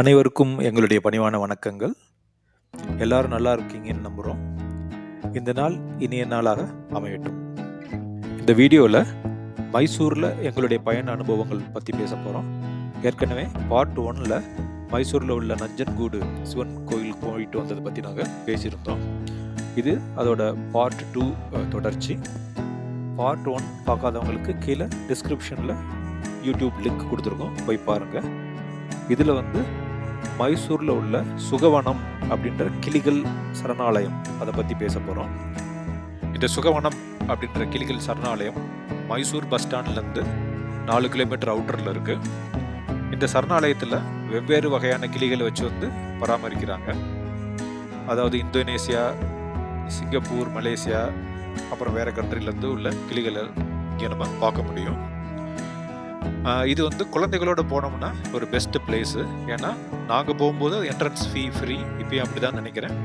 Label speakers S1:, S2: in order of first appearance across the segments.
S1: அனைவருக்கும் எங்களுடைய பணிவான வணக்கங்கள். எல்லாரும் நல்லா இருக்கீங்கன்னு நம்புகிறோம் இந்த நாள் இனிய நாளாக அமையட்டும். இந்த வீடியோவில் மைசூரில் எங்களுடைய பயண அனுபவங்கள் பற்றி பேச போகிறோம் ஏற்கனவே பார்ட் ஒன்னில் மைசூரில் உள்ள நஞ்சன்கூடு சிவன் கோயில் போயிட்டு வந்ததை பற்றி நாங்கள் பேசியிருந்தோம். இது அதோட பார்ட் டூ தொடர்ச்சி. பார்ட் ஒன் பார்க்காதவங்களுக்கு கீழே டிஸ்கிரிப்ஷனில் யூடியூப் லிங்க் கொடுத்துருக்கோம். போய் பாருங்கள் இதில் வந்து மைசூரில் உள்ள சுகவனம் அப்படின்ற கிளிகள் சரணாலயம். அதை பற்றி பேச போகிறோம் இந்த சுகவனம் அப்படின்ற கிளிகள் சரணாலயம் மைசூர் பஸ் ஸ்டாண்ட்லேருந்து நாலு கிலோமீட்டர் அவுட்டரில் இருக்குது இந்த சரணாலயத்தில் வெவ்வேறு வகையான கிளிகளை வச்சு வந்து பராமரிக்கிறாங்க. அதாவது இந்தோனேசியா சிங்கப்பூர் மலேசியா அப்புறம் வேறு கண்ட்ரிலேருந்து உள்ள கிளிகளை இங்கே நம்ம பார்க்க முடியும். இது வந்து குழந்தைகளோட போனோம்னா ஒரு பெஸ்ட் பிளேஸு ஏன்னா நாங்கள் போகும்போது என்ட்ரன்ஸ் ஃபீ ஃப்ரீ இப்போயும் அப்படி தான் நினைக்கிறேன்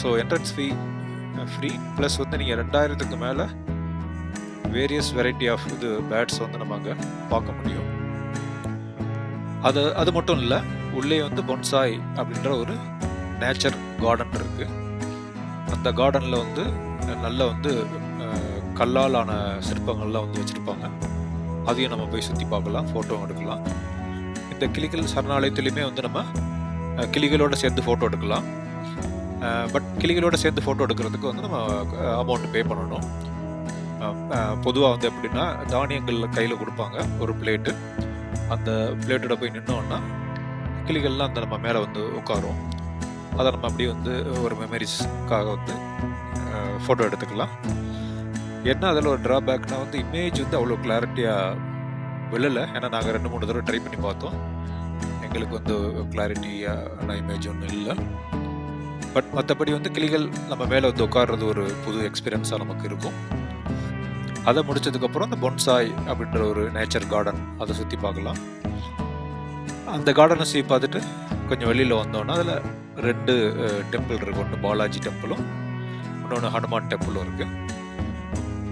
S1: so entrance fee free plus வந்து நீங்கள் ரெண்டாயிரத்துக்கு மேலே வேரியஸ் வெரைட்டி ஆஃப் இது பேட்ஸ் வந்து நம்ம அங்கே பார்க்க முடியும். அது அது மட்டும் இல்லை உள்ளே வந்து பொன்சாய் அப்படின்ற ஒரு நேச்சர் கார்டன் இருக்குது அந்த கார்டனில் வந்து நல்ல வந்து கல்லால் ஆன சிற்பங்கள்லாம் வந்து வச்சுருப்பாங்க. அதையும் நம்ம போய் சுற்றி பார்க்கலாம் ஃபோட்டோ எடுக்கலாம். இந்த கிளிகள் சரணாலயத்துலேயுமே வந்து நம்ம கிளிகளோடு சேர்ந்து ஃபோட்டோ எடுக்கலாம். பட் கிளிகளோடு சேர்ந்து ஃபோட்டோ எடுக்கிறதுக்கு வந்து நம்ம அமௌண்ட் பே பண்ணணும். பொதுவாக வந்து எப்படின்னா தானியங்கள் கையில் கொடுப்பாங்க ஒரு பிளேட்டு அந்த பிளேட்டோட போய் நின்னோன்னா கிளிகள்லாம் அந்த நம்ம மேலே வந்து உட்காரும். அதை நம்ம அப்படியே வந்து ஒரு மெமரிஸ்க்காக வந்து ஃபோட்டோ எடுத்துக்கலாம். என்ன அதில் ஒரு ட்ராபேக்னா வந்து இமேஜ் வந்து அவ்வளோ கிளாரிட்டியாக விழலை. ஏன்னா நாங்கள் ரெண்டு மூணு தடவை ட்ரை பண்ணி பார்த்தோம். எங்களுக்கு வந்து கிளாரிட்டியான இமேஜ் ஒன்றும் இல்லை. பட் மற்றபடி வந்து கிளிகள் நம்ம மேலே வந்து உட்கார்றது ஒரு புது எக்ஸ்பீரியன்ஸாக நமக்கு இருக்கும். அதை முடிச்சதுக்கப்புறம் அந்த பொன்சாய் அப்படின்ற ஒரு நேச்சர் கார்டன் அதை சுற்றி பார்க்கலாம். அந்த கார்டனை சுற்றி பார்த்துட்டு கொஞ்சம் வெளியில் வந்தோன்னா அதில் ரெண்டு டெம்பிள் இருக்கு. ஒன்று பாலாஜி டெம்பிளும் இன்னொன்று ஹனுமான் டெம்பிளும் இருக்குது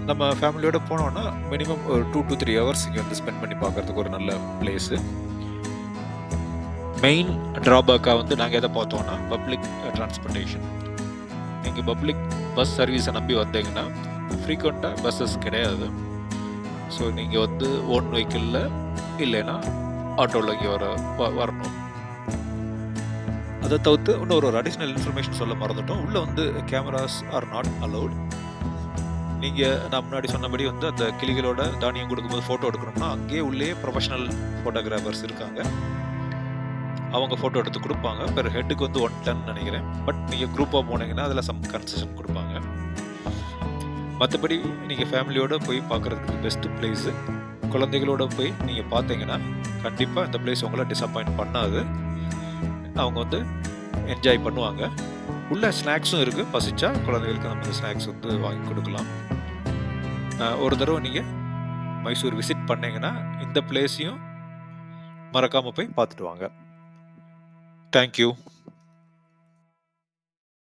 S1: நம்ம ஃபேமிலியோட போனோன்னா மினிமம் ஒரு டூ டு த்ரீ ஹவர்ஸ் இங்கே வந்து ஸ்பெண்ட் பண்ணி பார்க்கறதுக்கு ஒரு நல்ல பிளேஸு மெயின் ட்ராபேக்காக வந்து நாங்கள் எதை பார்த்தோன்னா பப்ளிக் டிரான்ஸ்போர்ட்டேஷன் நீங்கள் பப்ளிக் பஸ் சர்வீஸை நம்பி வந்தீங்கன்னா ஃப்ரீக்வெண்ட்டாக பஸ்ஸஸ் கிடையாது. ஸோ நீங்கள் வந்து ஓன் வெஹிக்கிளில் இல்லைன்னா ஆட்டோவில் இங்கே வர வரணும். அதை தவிர்த்து இன்னொரு ஒரு அடிஷ்னல் இன்ஃபர்மேஷன் சொல்ல மறந்துட்டோம். உள்ளே வந்து கேமராஸ் ஆர் நாட் அலவுட் நீங்கள் நான் முன்னாடி சொன்னபடி வந்து அந்த கிளிகளோட தானியம் கொடுக்கும்போது ஃபோட்டோ எடுக்கணும்னா அங்கேயே உள்ளே ப்ரொஃபஷனல் ஃபோட்டோகிராஃபர்ஸ் இருக்காங்க. அவங்க ஃபோட்டோ எடுத்து கொடுப்பாங்க. பெர் ஹெட்டுக்கு வந்து ஒன் டன் நினைக்கிறேன். பட் நீங்கள் குரூப்பாக போனீங்கன்னா அதில் சம் கன்செஷன் கொடுப்பாங்க. மற்றபடி நீங்கள் ஃபேமிலியோடு போய் பார்க்குறதுக்கு பெஸ்ட் பிளேஸு குழந்தைகளோட போய் நீங்கள் பார்த்தீங்கன்னா கண்டிப்பாக இந்த பிளேஸ் உங்களை டிசப்பாயின்ட் பண்ணாது. அவங்க வந்து என்ஜாய் பண்ணுவாங்க. உள்ளே ஸ்நாக்ஸும் இருக்குது பசிச்சா குழந்தைகளுக்கு நம்ம ஸ்நாக்ஸ் வந்து வாங்கி கொடுக்கலாம். ஒரு தடவை நீங்கள் மைசூர் விசிட் பண்ணீங்கன்னா இந்த பிளேஸையும் மறக்காமல் போய் பார்த்துட்டு வாங்க. தேங்க்யூ